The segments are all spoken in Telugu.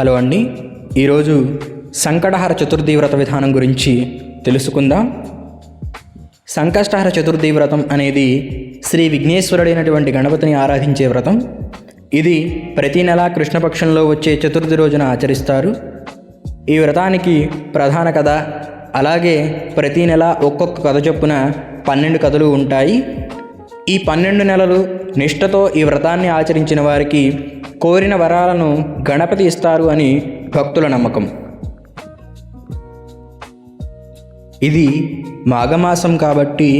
హలో అండి. ఈరోజు సంకటహర చతుర్థి వ్రత విధానం గురించి తెలుసుకుందాం. సంకష్టహర చతుర్థి వ్రతం అనేది శ్రీ విఘ్నేశ్వరుడైనటువంటి గణపతిని ఆరాధించే వ్రతం. ఇది ప్రతి నెల కృష్ణపక్షంలో వచ్చే చతుర్థి రోజున ఆచరిస్తారు. ఈ వ్రతానికి ప్రధాన కథ అలాగే ప్రతి నెల ఒక్కొక్క కథ చొప్పున పన్నెండు కథలు ఉంటాయి. ఈ పన్నెండు నెలలు నిష్ఠతో ఈ వ్రతాన్ని ఆచరించిన వారికి కోరిన వరాలను గణపతి ఇస్తారు అని భక్తుల నమ్మకం. ఇది మాఘమాసం కాబట్టి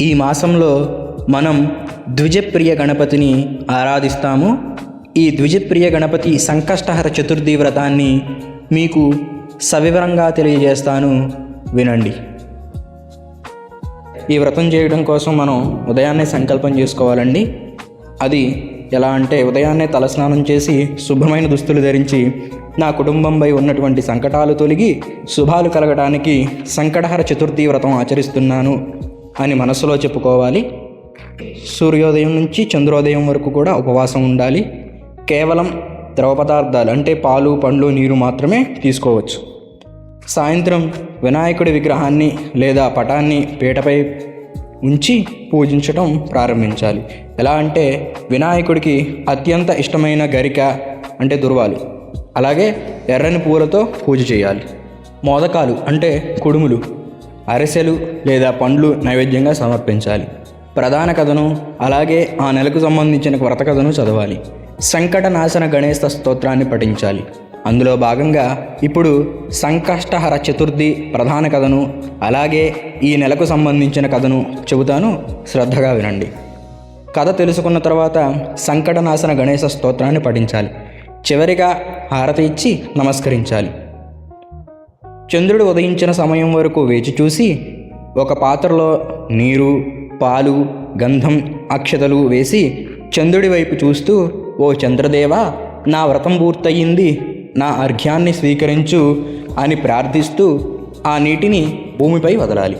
ఈ మాసంలో మనం ద్విజప్రియ గణపతిని ఆరాధిస్తాము. ఈ ద్విజప్రియ గణపతి సంకష్టహర చతుర్థి వ్రతాన్ని మీకు సవివరంగా తెలియజేస్తాను. వినండి. ఈ వ్రతం చేయడం కోసం మనం ఉదయాన్నే సంకల్పం చేసుకోవాలండి. అది ఎలా అంటే ఉదయాన్నే తలస్నానం చేసి శుభ్రమైన దుస్తులు ధరించి నా కుటుంబంపై ఉన్నటువంటి సంకటాలు తొలగి శుభాలు కలగడానికి సంకటహర చతుర్థి వ్రతం ఆచరిస్తున్నాను అని మనసులో చెప్పుకోవాలి. సూర్యోదయం నుంచి చంద్రోదయం వరకు కూడా ఉపవాసం ఉండాలి. కేవలం ద్రవ పదార్థాలు అంటే పాలు పండ్లు నీరు మాత్రమే తీసుకోవచ్చు. సాయంత్రం వినాయకుడి విగ్రహాన్ని లేదా పటాన్ని పీటపై ఉంచి పూజించడం ప్రారంభించాలి. ఎలా అంటే వినాయకుడికి అత్యంత ఇష్టమైన గరిక అంటే దుర్వాలి. అలాగే ఎర్రని పూలతో పూజ చేయాలి. మోదకాలు అంటే కుడుములు అరిసెలు లేదా పండ్లు నైవేద్యంగా సమర్పించాలి. ప్రధాన కథను అలాగే ఆ నెలకు సంబంధించిన వ్రత కథను చదవాలి. సంకటనాశన గణేశ స్తోత్రాన్ని పఠించాలి. అందులో భాగంగా ఇప్పుడు సంకష్టహర చతుర్థి ప్రధాన కథను అలాగే ఈ నెలకు సంబంధించిన కథను చెబుతాను. శ్రద్ధగా వినండి. కథ తెలుసుకున్న తర్వాత సంకటనాశన గణేశ స్తోత్రాన్ని పఠించాలి. చివరిగా హారతి ఇచ్చి నమస్కరించాలి. చంద్రుడు ఉదయించిన సమయం వరకు వేచి చూసి ఒక పాత్రలో నీరు పాలు గంధం అక్షతలు వేసి చంద్రుడి వైపు చూస్తూ ఓ చంద్రదేవ నా వ్రతం పూర్తయింది నా అర్ఘ్యాన్ని స్వీకరించు అని ప్రార్థిస్తూ ఆ నీటిని భూమిపై వదలాలి.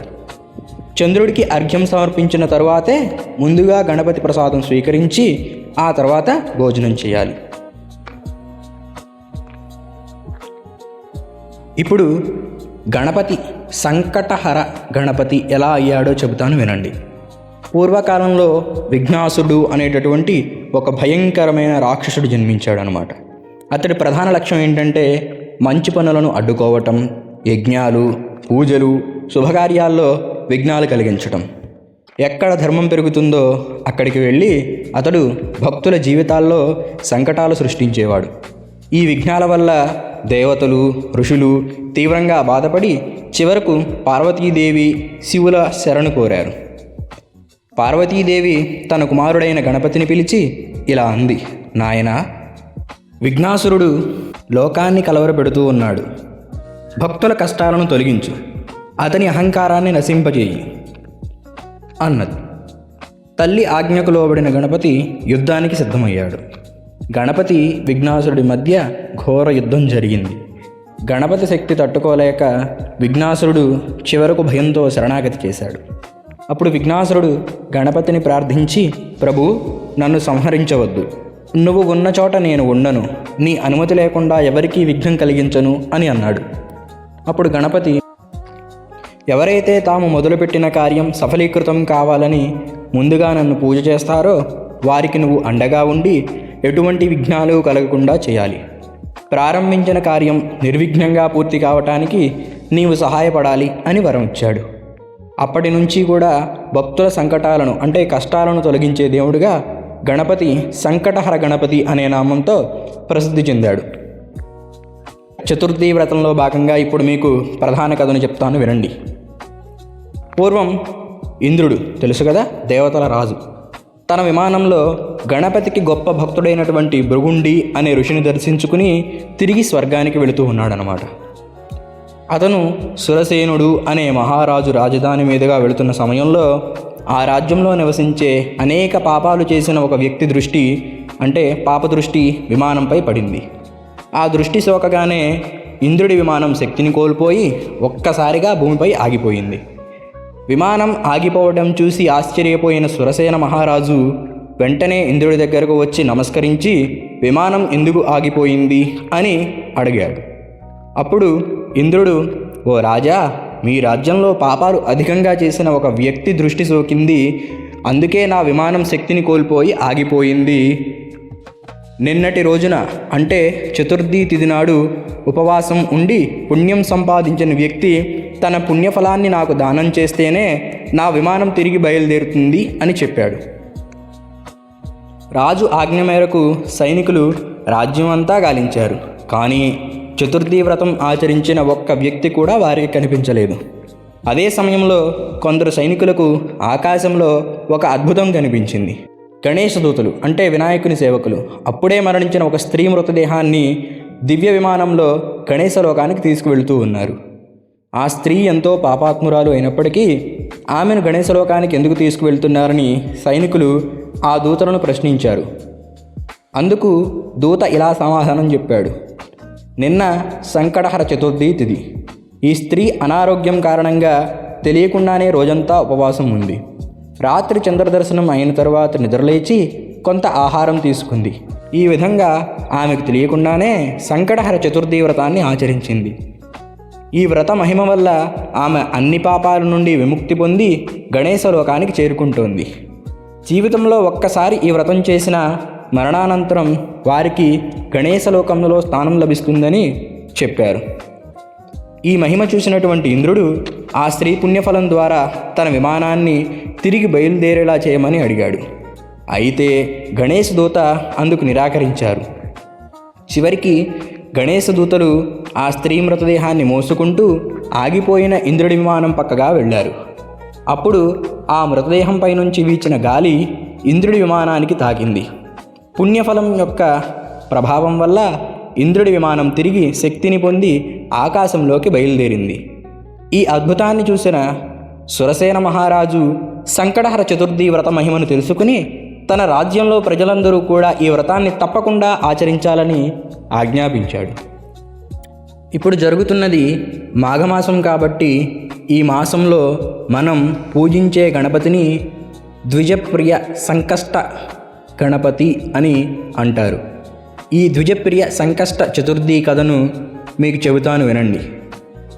చంద్రుడికి అర్ఘ్యం సమర్పించిన తరువాతే ముందుగా గణపతి ప్రసాదం స్వీకరించి ఆ తర్వాత భోజనం చేయాలి. ఇప్పుడు గణపతి సంకటహర గణపతి ఎలా అయ్యాడో చెబుతాను వినండి. పూర్వకాలంలో విఘ్నాసుడు అనేటటువంటి ఒక భయంకరమైన రాక్షసుడు జన్మించాడు అనమాట అతడి ప్రధాన లక్ష్యం ఏంటంటే మంచి పనులను అడ్డుకోవటం యజ్ఞాలు పూజలు శుభకార్యాల్లో విఘ్నాలు కలిగించటం. ఎక్కడ ధర్మం పెరుగుతుందో అక్కడికి వెళ్ళి అతడు భక్తుల జీవితాల్లో సంకటాలు సృష్టించేవాడు. ఈ విఘ్నాల వల్ల దేవతలు ఋషులు తీవ్రంగా బాధపడి చివరకు పార్వతీదేవి శివుల శరణు కోరారు. పార్వతీదేవి తన కుమారుడైన గణపతిని పిలిచి ఇలా అంది నాయనా విఘ్నాసురుడు లోకాన్ని కలవరపెడుతూ ఉన్నాడు. భక్తుల కష్టాలను తొలగించు. అతని అహంకారాన్ని నశింపజేయి. అన్నది. తల్లి ఆజ్ఞకు లోబడిన గణపతి యుద్ధానికి సిద్ధమయ్యాడు. గణపతి విఘ్నాసురుడి మధ్య ఘోర యుద్ధం జరిగింది. గణపతి శక్తి తట్టుకోలేక విఘ్నాసురుడు చివరకు భయంతో శరణాగతి చేశాడు. అప్పుడు విఘ్నాసురుడు గణపతిని ప్రార్థించి ప్రభు నన్ను సంహరించవద్దు. నువ్వు ఉన్న చోట నేను ఉండను. నీ అనుమతి లేకుండా ఎవరికీ విఘ్నం కలిగించను అని అన్నాడు. అప్పుడు గణపతి ఎవరైతే తాము మొదలుపెట్టిన కార్యం సఫలీకృతం కావాలని ముందుగా నన్ను పూజ చేస్తారో వారికి నువ్వు అండగా ఉండి ఎటువంటి విఘ్నాలు కలగకుండా చేయాలి. ప్రారంభించిన కార్యం నిర్విఘ్నంగా పూర్తి కావటానికి నీవు సహాయపడాలి అని వరం ఇచ్చాడు. అప్పటి నుంచి కూడా భక్తుల సంకటాలను అంటే కష్టాలను తొలగించే దేవుడిగా గణపతి సంకటహర గణపతి అనే నామంతో ప్రసిద్ధి చెందాడు. చతుర్థి వ్రతంలో భాగంగా ఇప్పుడు మీకు ప్రధాన కథను చెప్తాను వినండి. పూర్వం ఇంద్రుడు తెలుసు కదా? దేవతల రాజు. తన విమానంలో గణపతికి గొప్ప భక్తుడైనటువంటి భృగుండి అనే ఋషిని దర్శించుకుని తిరిగి స్వర్గానికి వెళుతూ ఉన్నాడనమాట అతను సురసేనుడు అనే మహారాజు రాజధాని మీదుగా వెళుతున్న సమయంలో ఆ రాజ్యంలో నివసించే అనేక పాపాలు చేసిన ఒక వ్యక్తి దృష్టి అంటే పాప దృష్టి విమానంపై పడింది. ఆ దృష్టి సోకగానే ఇంద్రుడి విమానం శక్తిని కోల్పోయి ఒక్కసారిగా భూమిపై ఆగిపోయింది. విమానం ఆగిపోవడం చూసి ఆశ్చర్యపోయిన సురసేన మహారాజు వెంటనే ఇంద్రుడి దగ్గరకు వచ్చి నమస్కరించి విమానం ఎందుకు ఆగిపోయింది? అని అడిగాడు. అప్పుడు ఇంద్రుడు ఓ రాజా మీ రాజ్యంలో పాపాలు అధికంగా చేసిన ఒక వ్యక్తి దృష్టి సోకింది. అందుకే నా విమానం శక్తిని కోల్పోయి ఆగిపోయింది. నిన్నటి రోజున అంటే చతుర్థి తిథి నాడు ఉపవాసం ఉండి పుణ్యం సంపాదించిన వ్యక్తి తన పుణ్యఫలాన్ని నాకు దానం చేస్తేనే నా విమానం తిరిగి బయలుదేరుతుంది అని చెప్పాడు. రాజు ఆజ్ఞ మేరకు సైనికులు రాజ్యమంతా గాలించారు. కానీ చతుర్థి వ్రతం ఆచరించిన ఒక్క వ్యక్తి కూడా వారికి కనిపించలేదు. అదే సమయంలో కొందరు సైనికులకు ఆకాశంలో ఒక అద్భుతం కనిపించింది. గణేష దూతలు అంటే వినాయకుని సేవకులు అప్పుడే మరణించిన ఒక స్త్రీ మృతదేహాన్ని దివ్య విమానంలో గణేశ లోకానికి తీసుకువెళ్తూ ఉన్నారు. ఆ స్త్రీ ఎంతో పాపాత్మురాలు అయినప్పటికీ ఆమెను గణేశ లోకానికి ఎందుకు తీసుకువెళ్తున్నారని సైనికులు ఆ దూతలను ప్రశ్నించారు. అందుకు దూత ఇలా సమాధానం చెప్పాడు. నిన్న సంకటహర చతుర్థి తిథి ఈ స్త్రీ అనారోగ్యం కారణంగా తెలియకుండానే రోజంతా ఉపవాసం ఉంది. రాత్రి చంద్రదర్శనం అయిన తర్వాత నిద్రలేచి కొంత ఆహారం తీసుకుంది. ఈ విధంగా ఆమెకు తెలియకుండానే సంకటహర చతుర్థి వ్రతాన్ని ఆచరించింది. ఈ వ్రత మహిమ వల్ల ఆమె అన్ని పాపాల నుండి విముక్తి పొంది గణేశ లోకానికి చేరుకుంటోంది. జీవితంలో ఒక్కసారి ఈ వ్రతం చేసిన మరణానంతరం వారికి గణేశ లోకంలో స్థానం లభిస్తుందని చెప్పారు. ఈ మహిమ చూసినటువంటి ఇంద్రుడు ఆ స్త్రీ పుణ్యఫలం ద్వారా తన విమానాన్ని తిరిగి బయలుదేరేలా చేయమని అడిగాడు. అయితే గణేష్ దూత అందుకు నిరాకరించారు. చివరికి గణేశ దూతలు ఆ స్త్రీ మృతదేహాన్ని మోసుకుంటూ ఆగిపోయిన ఇంద్రుడి విమానం పక్కగా వెళ్ళారు. అప్పుడు ఆ మృతదేహంపై నుంచి వీచిన గాలి ఇంద్రుడి విమానానికి తాకింది. పుణ్యఫలం యొక్క ప్రభావం వల్ల ఇంద్రుడి విమానం తిరిగి శక్తిని పొంది ఆకాశంలోకి బయలుదేరింది. ఈ అద్భుతాన్ని చూసిన సురసేన మహారాజు సంకటహర చతుర్థి వ్రత మహిమను తెలుసుకుని తన రాజ్యంలో ప్రజలందరూ కూడా ఈ వ్రతాన్ని తప్పకుండా ఆచరించాలని ఆజ్ఞాపించాడు. ఇప్పుడు జరుగుతున్నది మాఘమాసం కాబట్టి ఈ మాసంలో మనం పూజించే గణపతిని ద్విజప్రియ సంకష్ట గణపతి అని అంటారు. ఈ ద్విజప్రియ సంకష్ట చతుర్థి కథను మీకు చెబుతాను వినండి.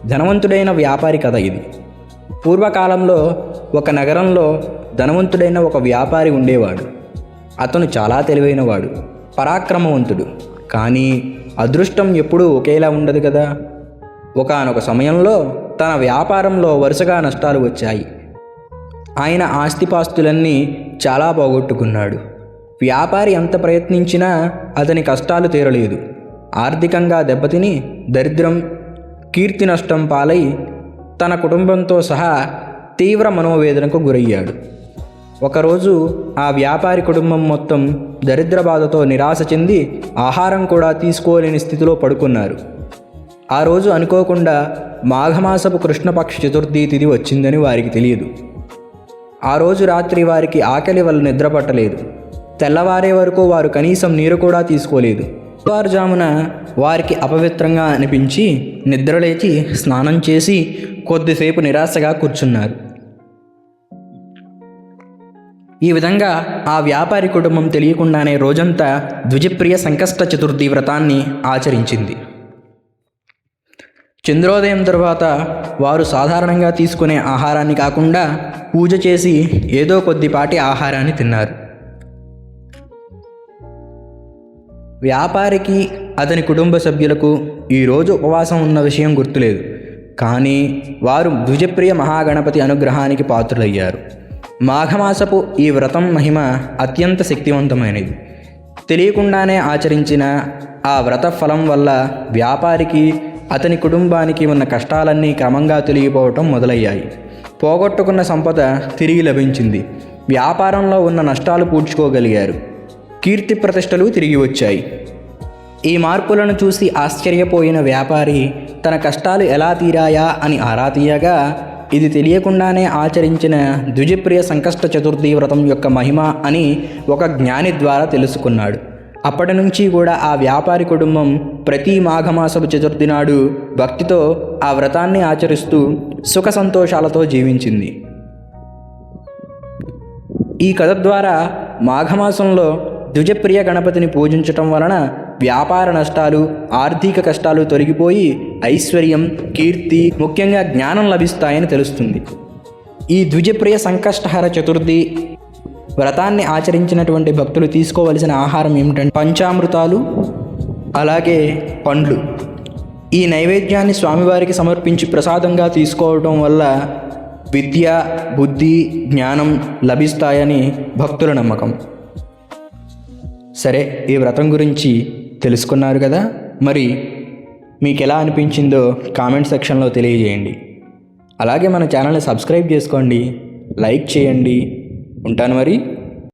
ధనవంతుడైన వ్యాపారి కథ ఇది. పూర్వకాలంలో ఒక నగరంలో ధనవంతుడైన ఒక వ్యాపారి ఉండేవాడు. అతను చాలా తెలివైనవాడు పరాక్రమవంతుడు. కానీ అదృష్టం ఎప్పుడూ ఒకేలా ఉండదు కదా. ఒకానొక సమయంలో తన వ్యాపారంలో వరుసగా నష్టాలు వచ్చాయి. ఆయన ఆస్తిపాస్తులన్నీ చాలా పోగొట్టుకున్నాడు. వ్యాపారి ఎంత ప్రయత్నించినా అతని కష్టాలు తీరలేదు. ఆర్థికంగా దెబ్బతిని దరిద్రం కీర్తి నష్టం పాలై తన కుటుంబంతో సహా తీవ్ర మనోవేదనకు గురయ్యాడు. ఒకరోజు ఆ వ్యాపారి కుటుంబం మొత్తం దరిద్ర బాధతో నిరాశ చెంది ఆహారం కూడా తీసుకోలేని స్థితిలో పడుకున్నారు. ఆ రోజు అనుకోకుండా మాఘమాసపు కృష్ణపక్ష చతుర్థి తిథి వచ్చిందని వారికి తెలియదు. ఆ రోజు రాత్రి వారికి ఆకలి వల్ల నిద్రపట్టలేదు తెల్లవారే వరకు వారు కనీసం నీరు కూడా తీసుకోలేదు. తెల్లవారుజామున వారికి అపవిత్రంగా అనిపించి నిద్రలేచి స్నానం చేసి కొద్దిసేపు నిరాశగా కూర్చున్నారు. ఈ విధంగా ఆ వ్యాపారి కుటుంబం తెలియకుండానే రోజంతా ద్విజప్రియ సంకష్ట చతుర్థి వ్రతాన్ని ఆచరించింది. చంద్రోదయం తర్వాత వారు సాధారణంగా తీసుకునే ఆహారాన్ని కాకుండా పూజ చేసి ఏదో కొద్దిపాటి ఆహారాన్ని తిన్నారు. వ్యాపారికి అతని కుటుంబ సభ్యులకు ఈరోజు ఉపవాసం ఉన్న విషయం గుర్తులేదు. కానీ వారు ద్విజప్రియ మహాగణపతి అనుగ్రహానికి పాత్రులయ్యారు. మాఘమాసపు ఈ వ్రతం మహిమ అత్యంత శక్తివంతమైనది. తెలియకుండానే ఆచరించిన ఆ వ్రత ఫలం వల్ల వ్యాపారికి అతని కుటుంబానికి ఉన్న కష్టాలన్నీ క్రమంగా తొలగిపోవటం మొదలయ్యాయి. పోగొట్టుకున్న సంపద తిరిగి లభించింది. వ్యాపారంలో ఉన్న నష్టాలు పూడ్చుకోగలిగారు. కీర్తి ప్రతిష్టలు తిరిగి వచ్చాయి. ఈ మార్పులను చూసి ఆశ్చర్యపోయిన వ్యాపారి తన కష్టాలు ఎలా తీరాయా అని ఆరా తీయగా ఇది తెలియకుండానే ఆచరించిన ద్విజప్రియ సంకష్ట చతుర్థి వ్రతం యొక్క మహిమ అని ఒక జ్ఞాని ద్వారా తెలుసుకున్నాడు. అప్పటి నుంచి కూడా ఆ వ్యాపారి కుటుంబం ప్రతి మాఘమాసపు చతుర్థి నాడు భక్తితో ఆ వ్రతాన్ని ఆచరిస్తూ సుఖ సంతోషాలతో జీవించింది. ఈ కథ ద్వారా మాఘమాసంలో ద్విజప్రియ గణపతిని పూజించటం వలన వ్యాపార నష్టాలు ఆర్థిక కష్టాలు తొలగిపోయి ఐశ్వర్యం కీర్తి ముఖ్యంగా జ్ఞానం లభిస్తాయని తెలుస్తుంది. ఈ ద్విజప్రియ సంకష్టహర చతుర్థి వ్రతాన్ని ఆచరించినటువంటి భక్తులు తీసుకోవలసిన ఆహారం ఏమిటంటే పంచామృతాలు అలాగే పండ్లు. ఈ నైవేద్యాన్ని స్వామివారికి సమర్పించి ప్రసాదంగా తీసుకోవడం వల్ల విద్య బుద్ధి జ్ఞానం లభిస్తాయని భక్తుల నమ్మకం. సరే ఈ వ్రతం గురించి తెలుసుకున్నారు కదా? మరి మీకు ఎలా అనిపించిందో కామెంట్ సెక్షన్లో తెలియజేయండి. అలాగే మన ఛానల్ని సబ్స్క్రైబ్ చేసుకోండి లైక్ చేయండి. ఉంటాను మరి.